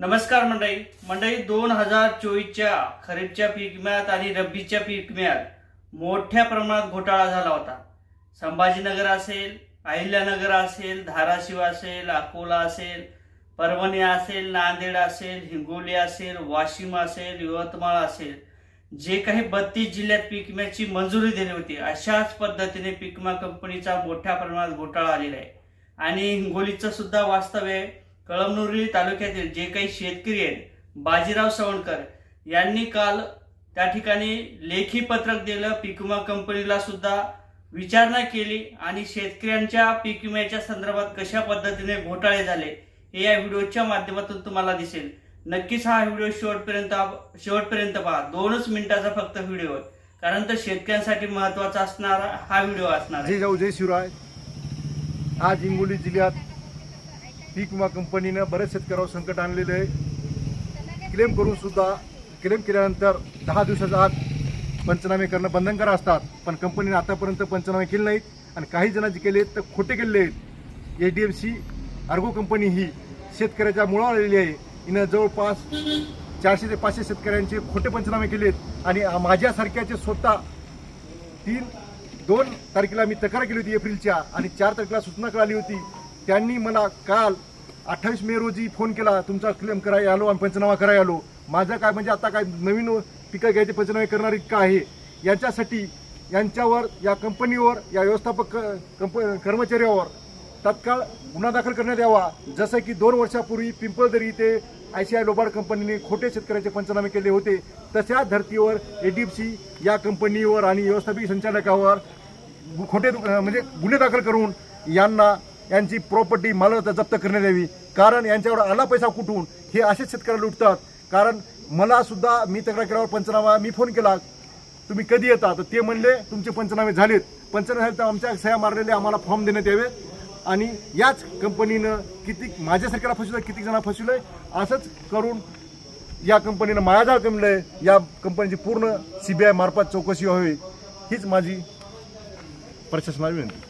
नमस्कार मंडळी. मंडळी दोन हजार चोवीसच्या खरीपच्या पीक विम्यात आणि रब्बीच्या पीक विम्यात मोठ्या प्रमाणात घोटाळा झाला होता. संभाजीनगर असेल अहिल्यानगर असेल धाराशिव असेल अकोला असेल परभणी असेल नांदेड असेल हिंगोली असेल वाशिम असेल यवतमाळ असेल. जे काही बत्तीस जिल्ह्यात पीक विम्याची मंजुरी दिली होती अशाच पद्धतीने पीक विमा कंपनीचा मोठ्या प्रमाणात घोटाळा आलेला आहे. आणि हिंगोलीचं सुद्धा वास्तव्य आहे. कळमनुरी तालुक्यातील जे काही शेतकरी आहेत बाजीराव सवणकर यांनी काल त्या ठिकाणी लेखी पत्रक दिलं. पीक विमा कंपनीला सुद्धा विचारणा केली आणि शेतकऱ्यांच्या पीक विम्याच्या संदर्भात कशा पद्धतीने घोटाळे झाले हे या व्हिडिओच्या माध्यमातून तुम्हाला दिसेल. नक्कीच हा व्हिडिओ शेवटपर्यंत शेवटपर्यंत पहा. दोनच मिनिटाचा फक्त व्हिडिओ. आहे कारण तर शेतकऱ्यांसाठी महत्त्वाचा असणारा हा व्हिडिओ असणार जय जाऊ जय शिवराय. आज हिंगोली जिल्ह्यात पीक विमा कंपनीनं बऱ्याच शेतकऱ्यावर संकट आणलेलं आहे. क्लेम करून सुद्धा क्लेम केल्यानंतर दहा दिवसाच्या आत पंचनामे करणं बंधनकारक असतात. पण कंपनीने आतापर्यंत पंचनामे केले नाहीत आणि काही जण जे केले तर खोटे केलेले आहेत. एच डी एफ सी आर्गो कंपनी ही शेतकऱ्याच्या मुळावर आलेली आहे. हिनं जवळपास चारशे ते पाचशे शेतकऱ्यांचे खोटे पंचनामे केलेत आणि माझ्यासारख्याचे स्वतः तीन दोन तारखेला मी तक्रार केली होती एप्रिलच्या आणि चार तारखेला सूचना कळाली होती. त्यांनी मला काल अठ्ठावीस मे रोजी फोन केला तुमचा क्लेम करायला आलो आणि पंचनामा करायला आलो. माझं काय म्हणजे आता काय नवीन पिकं घ्यायचे पंचनामे करणार इतकं आहे. याच्यासाठी यांच्यावर या कंपनीवर या व्यवस्थापक कंप कर्मचाऱ्यावर तत्काळ गुन्हा दाखल करण्यात यावा. जसं की दोन वर्षापूर्वी पिंपळदरी इथे आय सी आय लोबाड कंपनीने खोटे शेतकऱ्याचे पंचनामे केले होते. तशा धर्तीवर ए डी एफ सी या कंपनीवर आणि व्यवस्थापिक संचालकावर गु- खोटे म्हणजे गुन्हे दाखल करून यांना यांची प्रॉपर्टी मालमत्ता जप्त करण्यात यावी. कारण यांच्यावर आला पैसा कुठून? हे असेच शेतकऱ्याला लुटतात. कारण मलासुद्धा मी तक्रार केल्यावर पंचनामा मी फोन केला. तुम्ही कधी येता? तर ते म्हणले तुमचे पंचनामे झालेत. पंचनामे झाले तर आमच्या सह्या मारलेले आम्हाला फॉर्म देण्यात यावेत आणि याच कंपनीनं किती माझ्या सरकारला फसवलं किती जणांना फसवलंय असंच करून या कंपनीनं मायाजाळ कमलंय. या कंपनीची पूर्ण सी बी मार्फत चौकशी व्हावी. हीच माझी प्रशासनाला विनंती.